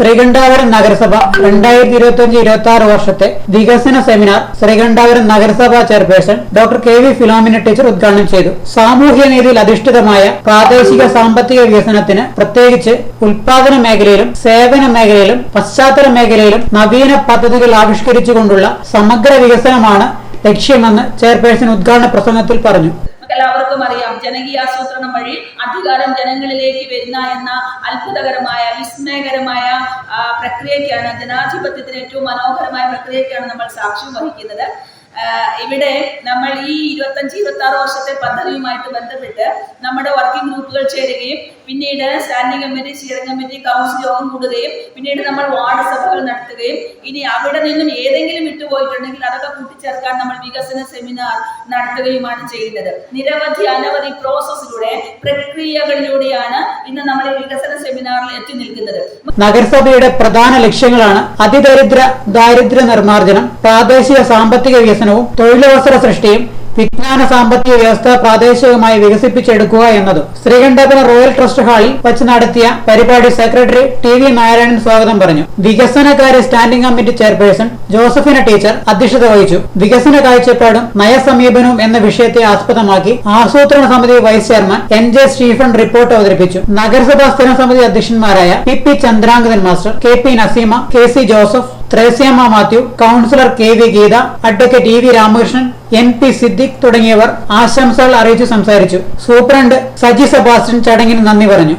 ശ്രീകണ്ഠാപുരം നഗരസഭ രണ്ടായിരത്തി ഇരുപത്തി അഞ്ച് ഇരുപത്തി ആറ് വർഷത്തെ വികസന സെമിനാർ ശ്രീകണ്ഠാപുരം നഗരസഭ chairperson doctor K V Philomina teacher ഉദ്ഘാടനം ചെയ്തു. സാമൂഹ്യ നീതിയിൽ അധിഷ്ഠിതമായ പ്രാദേശിക സാമ്പത്തിക വികസനത്തിന് പ്രത്യേകിച്ച് ഉൽപാദന മേഖലയിലും സേവന മേഖലയിലും പശ്ചാത്തല മേഖലയിലും നവീന പദ്ധതികൾ ആവിഷ്കരിച്ചുകൊണ്ടുള്ള സമഗ്ര വികസനമാണ് ലക്ഷ്യമെന്ന് ചെയർപേഴ്സൺ ഉദ്ഘാടന പ്രസംഗത്തിൽ പറഞ്ഞു. എല്ലാവർക്കും അറിയാം. ജനകീയാസൂത്രണം വഴി അധികാരം ജനങ്ങളിലേക്ക് വരുന്ന എന്ന അത്ഭുതകരമായ വിസ്മയകരമായ പ്രക്രിയയ്ക്കാണ് ജനാധിപത്യത്തിന് ഏറ്റവും മനോഹരമായ പ്രക്രിയയ്ക്കാണ് നമ്മൾ സാക്ഷ്യം വഹിക്കുന്നത്. ഇവിടെ നമ്മൾ ഈ ഇരുപത്തഞ്ച് ഇരുപത്തി ആറ് വർഷത്തെ പദ്ധതിയുമായിട്ട് ബന്ധപ്പെട്ട് നമ്മുടെ വർക്കിംഗ് ഗ്രൂപ്പുകൾ ചേരുകയും പിന്നീട് standing committee steering committee council യോഗം കൂടുകയും പിന്നീട് നമ്മൾ വാർഡ് സഭകൾ നടത്തുകയും ഇനി അവിടെ നിന്നും ഏതെങ്കിലും വിട്ടുപോയിട്ടുണ്ടെങ്കിൽ അതൊക്കെ കൂട്ടിച്ചേർക്കാൻ നമ്മൾ വികസന സെമിനാർ നടത്തുകയുമാണ് ചെയ്യുന്നത്. നിരവധി അനവധി പ്രോസസ്സിലൂടെ പ്രക്രിയകളിലൂടെയാണ് ഇന്ന് നമ്മൾ ഈ വികസന സെമിനാറിൽ എത്തി നിൽക്കുന്നത്. നഗരസഭയുടെ പ്രധാന ലക്ഷ്യങ്ങളാണ് അതിദരിദ്ര ദാരിദ്ര്യ നിർമ്മാർജനം പ്രാദേശിക സാമ്പത്തിക വികസനവും തൊഴിലവസര സൃഷ്ടിയും വിജ്ഞാന സാമ്പത്തിക വ്യവസ്ഥ പ്രാദേശികമായി വികസിപ്പിച്ചെടുക്കുക എന്നതും. ശ്രീകണ്ഠപുരം റോയൽ ട്രസ്റ്റ് ഹാളിൽ വച്ച് നടത്തിയ പരിപാടി സെക്രട്ടറി ടി വി നാരായണൻ സ്വാഗതം പറഞ്ഞു. വികസനകാര്യ standing committee chairperson Josephina teacher അധ്യക്ഷത വഹിച്ചു. വികസന കാഴ്ചപ്പാടും നയസമീപനവും എന്ന വിഷയത്തെ ആസ്പദമാക്കി ആസൂത്രണ സമിതി vice chairman N J Stephen report അവതരിപ്പിച്ചു. നഗരസഭാ സ്ഥിരം സമിതി അധ്യക്ഷന്മാരായ P P Chandrangadan master K P Naseema K C Joseph Thresiamma Mathew councillor K V Geetha advocate E V Ramakrishnan N P Siddique തുടങ്ങിയവർ ആശംസകൾ അറിയിച്ചു സംസാരിച്ചു. സൂപ്രണ്ട് സജി സെബാസ്റ്റ്യൻ ചടങ്ങിന് നന്ദി പറഞ്ഞു.